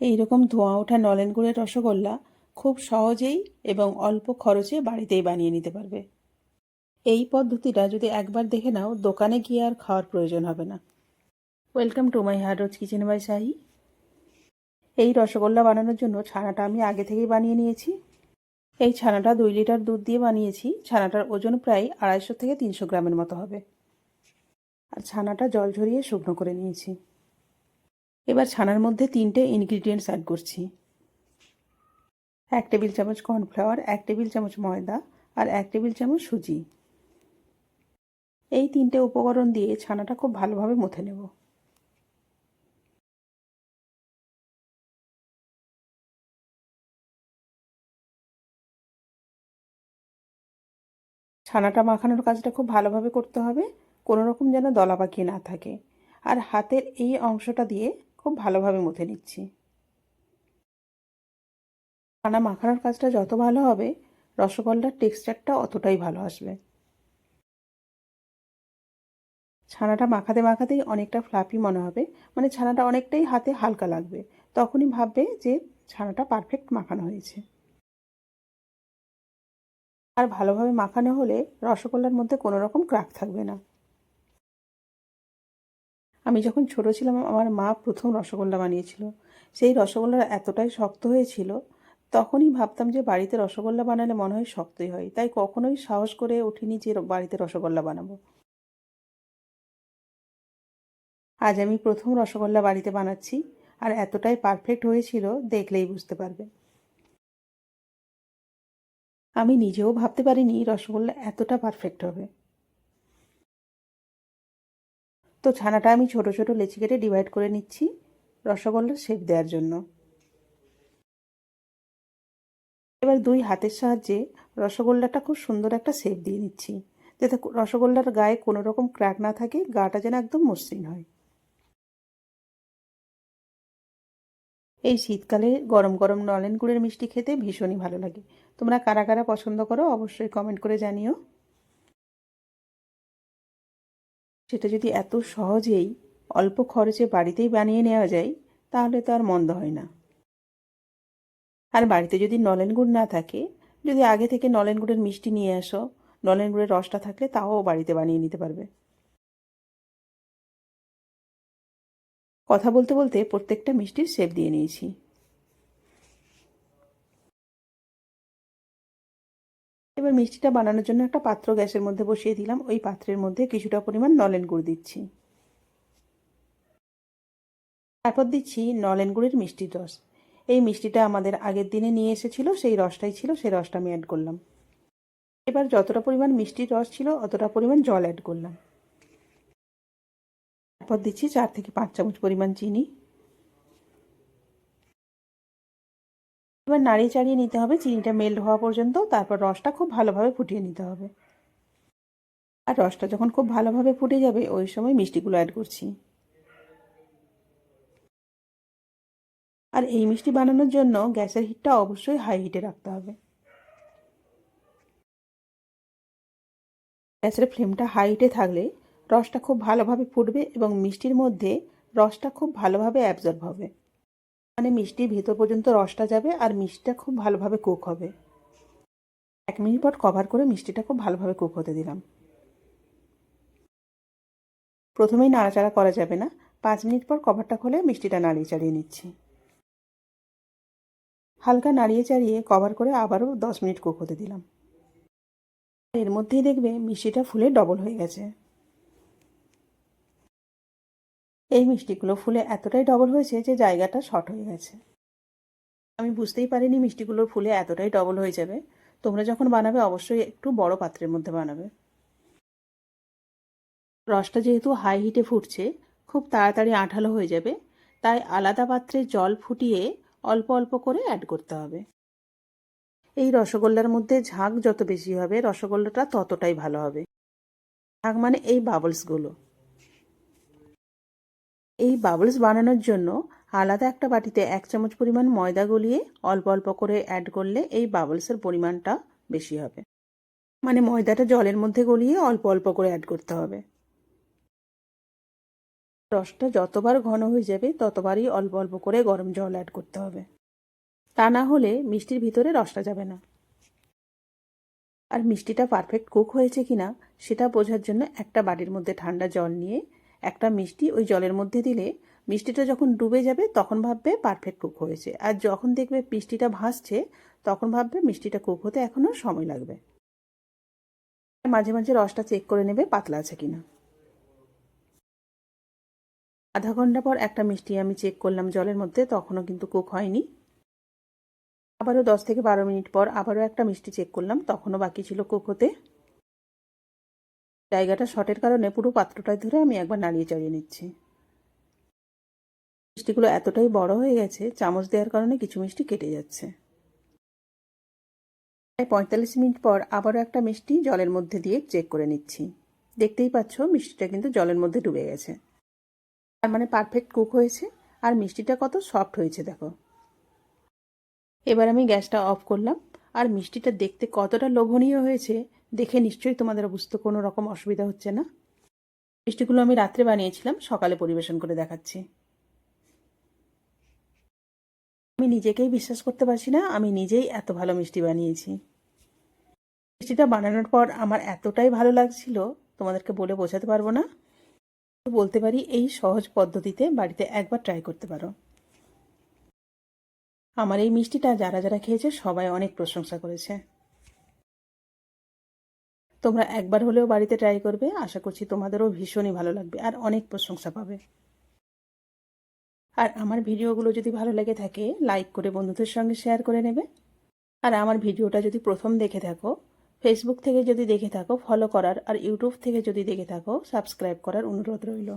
এই রকম ধোঁয়া ওঠা নলেন গুড়ের রসগোল্লা খুব সহজেই এবং অল্প খরচে বাড়িতেই বানিয়ে নিতে পারবে। এই পদ্ধতিটা যদি একবার দেখে নাও, দোকানে গিয়ে আর খাওয়ার প্রয়োজন হবে না। ওয়েলকাম টু মাই হার্ডরোজ কিচেন বাই শাহি এই রসগোল্লা বানানোর জন্য ছানাটা আমি আগে থেকেই বানিয়ে নিয়েছি। এই ছানাটা দুই লিটার দুধ দিয়ে বানিয়েছি। ছানাটার ওজন প্রায় আড়াইশো থেকে তিনশো গ্রামের মতো হবে। আর ছানাটা জল ঝরিয়ে শুকনো করে নিয়েছি। এবার ছানার মধ্যে তিনটে ইনগ্রিডিয়েন্টস অ্যাড করছি। এক টেবিল চামচ কর্নফ্লাওয়ার এক টেবিল চামচ ময়দা আর এক টেবিল চামচ সুজি। এই তিনটে উপকরণ দিয়ে ছানাটা খুব ভালোভাবে মথে নেব। ছানাটা মাখানোর কাজটা খুব ভালোভাবে করতে হবে, কোনো রকম যেন দলা পাকিয়ে না থাকে। আর হাতের এই অংশটা দিয়ে খুব ভালোভাবে মুথে নিচ্ছি। ছানা মাখানোর কাজটা যত ভালো হবে, রসগোল্লার টেক্সচারটা অতটাই ভালো আসবে। ছানাটা মাখাতে মাখাতেই অনেকটা ফ্লাপি মনে হবে মানে ছানাটা অনেকটাই হাতে হালকা লাগবে। তখনই ভাববে যে ছানাটা পারফেক্ট মাখানো হয়েছে। আর ভালোভাবে মাখানো হলে রসগোল্লার মধ্যে কোনো রকম ক্রাক থাকবে না। আমি যখন ছোট ছিলাম, আমার মা প্রথম রসগোল্লা বানিয়েছিল। সেই রসগোল্লা এতটাই শক্ত হয়েছিল, তখনই ভাবতাম যে বাড়িতে রসগোল্লা বানালে মনে হয় শক্তই হয়। তাই কখনোই সাহস করে উঠিনি যে বাড়িতে রসগোল্লা বানাবো। আজ আমি প্রথম রসগোল্লা বাড়িতে বানাচ্ছি, আর এতটাই পারফেক্ট হয়েছিল দেখলেই বুঝতে পারবে। আমি নিজেও ভাবতে পারিনি রসগোল্লা এতটা পারফেক্ট হবে। তো ছানাটা আমি ছোট ছোট লেচি কেটে ডিভাইড করে নিচ্ছি রসগোল্লার শেপ দেওয়ার জন্য। এবার দুই হাতের সাহায্যে রসগোল্লাটা খুব সুন্দর একটা শেপ দিয়ে নিচ্ছি। যাতে রসগোল্লার গায়ে কোনো রকম ক্র্যাক না থাকে, গাটা যেন একদম মসৃণ হয়। এই শীতকালে গরম গরম নলেন গুড়ের মিষ্টি খেতে ভীষণই ভালো লাগে। তোমরা কারা কারা পছন্দ করো অবশ্যই কমেন্ট করে জানিও। সেটা যদি এত সহজেই অল্প খরচে বাড়িতেই বানিয়ে নেওয়া যায়, তাহলে তো আর মন্দ হয় না। আর বাড়িতে যদি নলেন গুড় না থাকে, যদি আগে থেকে নলেন গুড়ের মিষ্টি নিয়ে আসো, নলেন গুড়ের রসটা থাকলে তাও বাড়িতে বানিয়ে নিতে পারবে। কথা বলতে বলতে প্রত্যেকটা মিষ্টির শেপ দিয়ে নিয়েছি। এবার মিষ্টিটা বানানোর জন্য একটা পাত্র গ্যাসের মধ্যে বসিয়ে দিলাম। ওই পাত্রের মধ্যে কিছুটা পরিমাণ নলেন গুড় দিচ্ছি। তারপর দিচ্ছি নলেন গুড়ের মিষ্টির রস। এই মিষ্টিটা আমাদের আগের দিনে নিয়ে এসেছিল, সেই রসটাই ছিল, সেই রসটা আমি অ্যাড করলাম। এবার যতটা পরিমাণ মিষ্টির রস ছিল, অতটা পরিমাণ জল অ্যাড করলাম। তারপর দিচ্ছি চার থেকে পাঁচ চামচ পরিমাণ চিনি। নাড়িয়ে চাড়িয়ে নিতে হবে, চিনিটা মেল্ট হওয়া পর্যন্ত, তারপর রসটা খুব ভালোভাবে ফুটিয়ে নিতে হবে। আর রসটা যখন খুব ভালোভাবে ফুটে যাবে, ওই সময় মিষ্টিগুলো অ্যাড করছি। আর এই মিষ্টি বানানোর জন্য গ্যাসের হিটটা অবশ্যই হাই হিটে রাখতে হবে। গ্যাসের ফ্লেমটা হাই হিটে থাকলে রসটা খুব ভালোভাবে ফুটবে এবং মিষ্টির মধ্যে রসটা খুব ভালোভাবে অ্যাবজর্ব হবে। মানে মিষ্টির ভেতর পর্যন্ত রসটা যাবে আর মিষ্টিটা খুব ভালোভাবে কুক হবে। এক মিনিট পর কভার করে মিষ্টিটা খুব ভালোভাবে কুক হতে দিলাম। প্রথমেই নাড়াচাড়া করা যাবে না। পাঁচ মিনিট পর কভারটা খুলে মিষ্টিটা নাড়িয়ে চাড়িয়ে নিচ্ছি। হালকা নাড়িয়ে চাড়িয়ে কভার করে আবারও দশ মিনিট কুক হতে দিলাম। এর মধ্যেই দেখবে মিষ্টিটা ফুলে ডবল হয়ে গেছে। এই মিষ্টিগুলো ফুলে এতটাই ডবল হয়েছে যে জায়গাটা শর্ট হয়ে গেছে। আমি বুঝতেই পারিনি মিষ্টিগুলোর ফুলে এতটাই ডবল হয়ে যাবে। তোমরা যখন বানাবে, অবশ্যই একটু বড় পাত্রের মধ্যে বানাবে। রসটা যেহেতু হাই হিটে ফুটছে, খুব তাড়াতাড়ি আঠালো হয়ে যাবে, তাই আলাদা পাত্রে জল ফুটিয়ে অল্প অল্প করে অ্যাড করতে হবে। এই রসগোল্লার মধ্যে ঝাঁক যত বেশি হবে, রসগোল্লাটা ততটাই ভালো হবে। ঝাঁক মানে এই বাবলসগুলো এই বাবলস বানানোর জন্য আলাদা একটা বাটিতে এক চামচ পরিমাণ ময়দা গলিয়ে অল্প অল্প করে অ্যাড করলে এই বাবলসের পরিমাণটা বেশি হবে। মানে ময়দাটা জলের মধ্যে গলিয়ে অল্প অল্প করে অ্যাড করতে হবে। রসটা যতবার ঘন হয়ে যাবে ততবারই অল্প অল্প করে গরম জল অ্যাড করতে হবে। তা না হলে মিষ্টির ভিতরে রসটা যাবে না। আর মিষ্টিটা পারফেক্ট কুক হয়েছে কি না সেটা বোঝার জন্য একটা বাটির মধ্যে ঠান্ডা জল নিয়ে একটা মিষ্টি ওই জলের মধ্যে দিলে মিষ্টিটা যখন ডুবে যাবে, তখন ভাববে পারফেক্ট কুক হয়েছে। আর যখন দেখবে মিষ্টিটা ভাসছে, তখন ভাববে মিষ্টিটা কুক হতে এখনও সময় লাগবে। মাঝে মাঝে রসটা চেক করে নেবে পাতলা আছে কিনা। আধা ঘণ্টা পর একটা মিষ্টি আমি চেক করলাম জলের মধ্যে, তখনও কিন্তু কুক হয়নি। আবারও দশ থেকে বারো মিনিট পর আবারও একটা মিষ্টি চেক করলাম, তখনও বাকি ছিল কুক হতে। জায়গাটা শর্টের কারণে পুরো পাত্রটায় ধরে আমি একবার নাড়িয়ে চাড়িয়ে নিচ্ছি। মিষ্টিগুলো এতটাই বড় হয়ে গেছে, চামচ দেওয়ার কারণে কিছু মিষ্টি কেটে যাচ্ছে। প্রায় পঁয়তাল্লিশ মিনিট পর আবারও একটা মিষ্টি জলের মধ্যে দিয়ে চেক করে নিচ্ছি। দেখতেই পাচ্ছ, মিষ্টিটা কিন্তু জলের মধ্যে ডুবে গেছে। তার মানে পারফেক্ট কুক হয়েছে, আর মিষ্টিটা কত সফট হয়েছে, দেখো। এবার আমি গ্যাসটা অফ করলাম, আর মিষ্টিটা দেখতে কতটা লোভনীয় হয়েছে দেখে নিশ্চয়ই তোমাদের বুঝতে কোনো রকম অসুবিধা হচ্ছে না। মিষ্টিগুলো আমি রাত্রে বানিয়েছিলাম, সকালে পরিবেশন করে দেখাচ্ছি। আমি নিজেকেই বিশ্বাস করতে পারছি না, আমি নিজেই এত ভালো মিষ্টি বানিয়েছি। মিষ্টিটা বানানোর পর আমার এতটাই ভালো লাগছিল, তোমাদেরকে বলে বোঝাতে পারব না। বলতে পারি এই সহজ পদ্ধতিতে বাড়িতে একবার ট্রাই করতে পারো। আমার এই মিষ্টিটা যারা যারা খেয়েছে সবাই অনেক প্রশংসা করেছে। তোমরা একবার হলেও বাড়িতে ট্রাই করবে। আশা করছি তোমাদেরও ভীষণই ভালো লাগবে আর অনেক প্রশংসা পাবে। আর আমার ভিডিওগুলো যদি ভালো লেগে থাকে লাইক করে বন্ধুদের সঙ্গে শেয়ার করে নেবে। আর আমার ভিডিওটা যদি প্রথম দেখে থাকো ফেসবুক থেকে যদি দেখে থাকো ফলো করার আর ইউটিউব থেকে যদি দেখে থাকো সাবস্ক্রাইব করার অনুরোধ রইল।